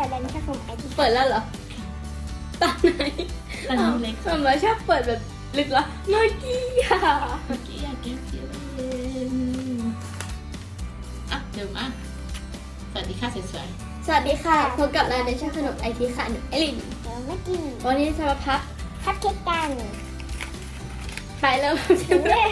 แต่แดนชอบผมไอทีเปิดแล้วเหรอตอนไหนตอนนี้เล็กทำไมชอบเปิดแบบลึกเหรอเมื่อกี้อะเมื่อกี้อยากกินเสียเย็นอะเดี๋ยวมาสวัสดีค่ะสวยสวัสดีค่ะพบกับรายในช่องขนมไอทีค่ะหนูไอรินเดี๋ยวไม่กินวันนี้จะมาพักคัพเค้กกันไปเริ่มใช่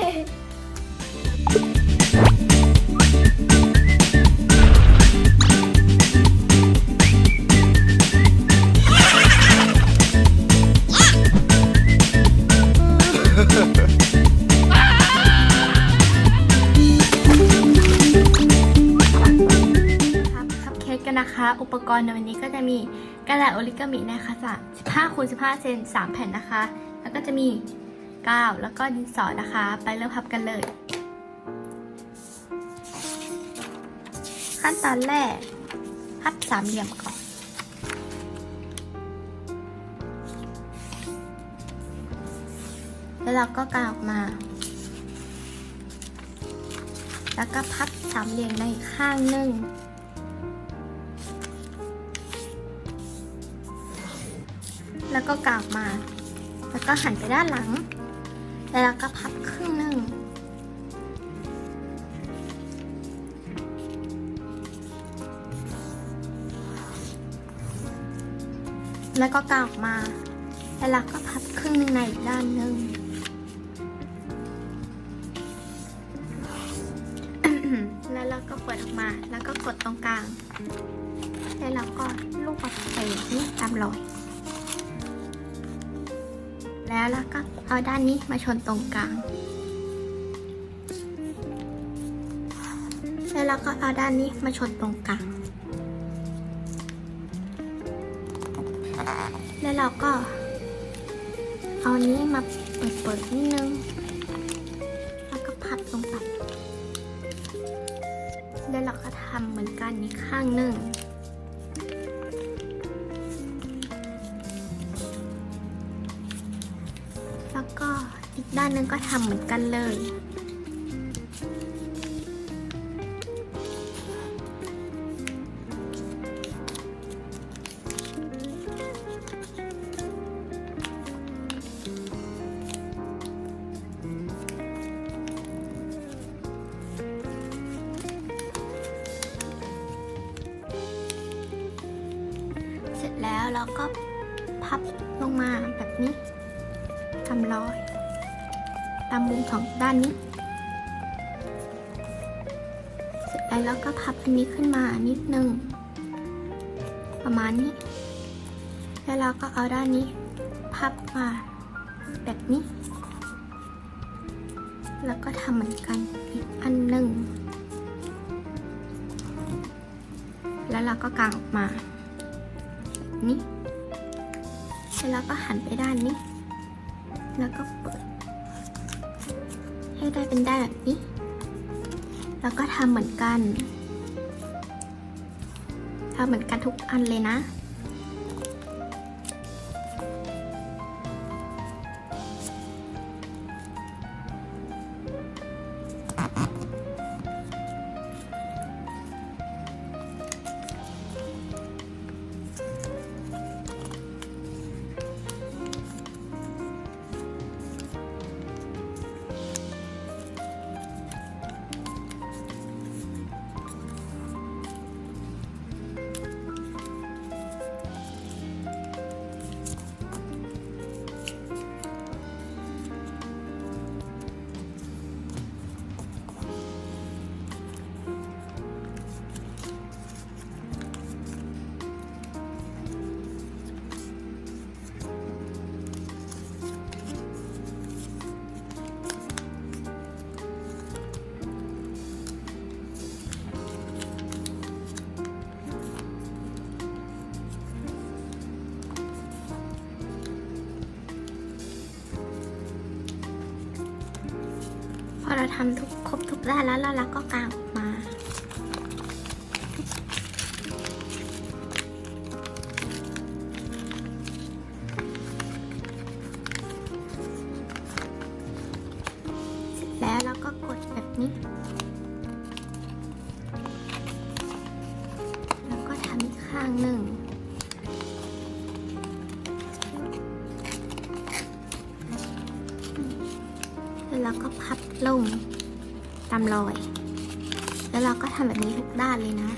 กรณ์ในวันนี้ก็จะมีกระดาษโอริกามินะคะ15คูณ15 เซน3 แผ่นนะคะ แล้วก็จะมีกาวแล้วก็ดินสอนะคะ ไปเริ่มพับกันเลย ขั้นตอนแรก พับสามเหลี่ยมก่อน แล้วเราก็กาวออกมา แล้วก็พับสามเหลี่ยมในข้างหนึ่ง แล้วก็กางออกมา แล้วก็หันไปด้านหลัง แล้วเราก็พับครึ่งหนึ่งแล้วก็กางออกมา แล้วเราก็พับครึ่งหนึ่งในอีกด้านหนึ่งแล้วเราก็เปิดออกมา แล้วก็กดตรงกลาง แล้วเราก็ลูกออกไปอย่างนี้ตามรอย แล้วเราก็เอาด้านนี้มาชนตรงกลางแล้วเราก็เอาด้านนี้มาชนตรงกลาง แล้วเราก็ เอานี้มาเปิดเปิดๆนิดนึง แล้วก็พับลงไป แล้วเราก็ทำเหมือนกันอีกข้างหนึ่ง ด้านนึงก็ทำเหมือนกันเลย เสร็จแล้วเราก็พับลงมาแบบนี้ทำรอย ตามมุมของด้านนี้ เสร็จแล้วก็พับอันนี้ขึ้นมานิดนึง ประมาณนี้ แล้วเราก็เอาด้านนี้ พับมาแบบนี้ แล้วก็ทำเหมือนกันอีกอันหนึ่ง แล้วเราก็กางออกมาแบบนี้แล้วเราก็หันไปด้านนี้ แล้วก็เปิด ให้ได้เป็นได้แบบนี้ แล้วก็ทำเหมือนกันทำเหมือนกันทุกอันเลยนะ เราทำทุกครบทุกด้านแล้วแล้วเราก็กางออกมา เสร็จแล้วเราก็กดแบบนี้ แล้วก็ทำอีกข้างหนึ่ง แล้วก็พับลงตามรอย แล้วเราก็ทำแบบนี้ทุกด้านเลยนะ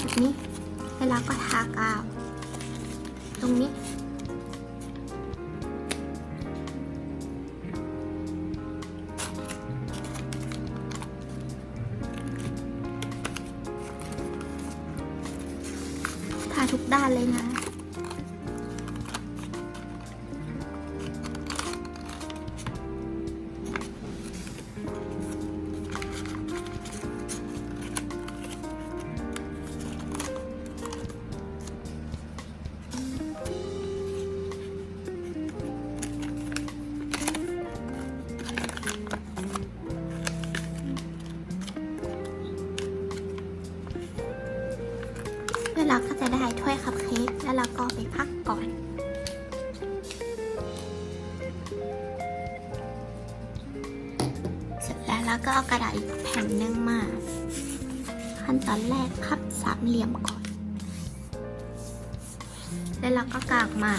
แบบนี้ แล้วเราก็ทากาว ตรงนี้ทาทุกด้านเลยนะ เราก็เอากระดาษอีกแผ่นหนึ่งมา ขั้นตอนแรกพับสามเหลี่ยมก่อน แล้วเราก็กางมา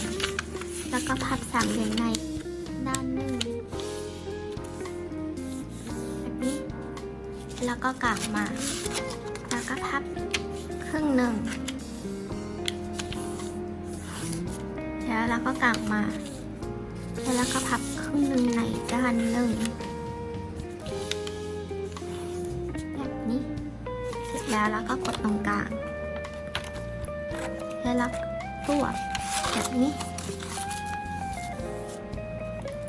แล้วก็พับสามเหลี่ยมในด้านหนึ่งแบบนี้ แล้วก็กางมา แล้วก็พับครึ่งหนึ่งแล้วเราก็กางมา แล้วเราก็พับครึ่งหนึ่งในด้านหนึ่ง เสร็จแล้วเราก็กดตรงกลางแล้วเรารวแบบนี้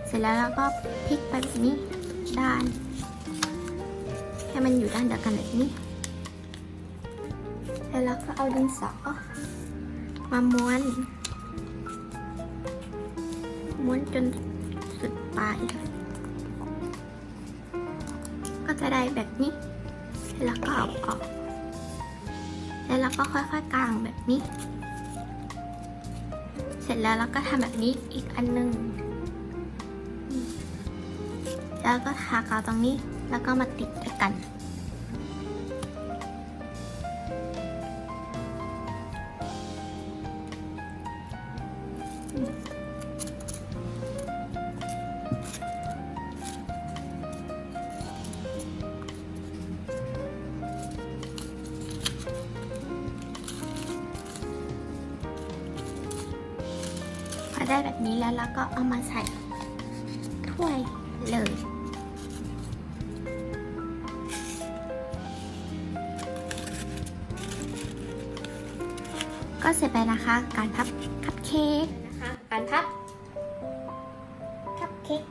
เสร็จแล้วเราก็พลิกไปแบบนี้ด้าน ให้มันอยู่ด้านเดียวกันแบบนี้ แล้วเราก็เอาดินสอมาม้วน ม้วนจนสุดปลายเลยก็จะได้แบบนี้ แล้วก็เอาออก แล้วเราก็ค่อยๆกางแบบนี้ เสร็จแล้วเราก็ทำแบบนี้อีกอันหนึ่งแล้วก็ทากาวตรงนี้แล้วก็มาติดด้วยกัน ได้แบบนี้แล้วเราก็เอามาใส่ถ้วยเลยก็เสร็จไปนะคะ การพับคัพเค้กนะคะ การพับคัพเค้ก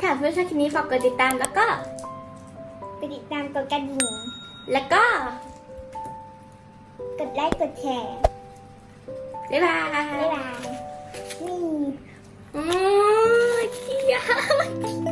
ถ้าเพื่อนชอบคลิปนี้ฝากกดติดตามแล้วก็ไปติดตามกดกระดิ่งแล้วก็ กดไลค์กดแชร์บ๊ายบายบ๊ายบาย 嗯我呀。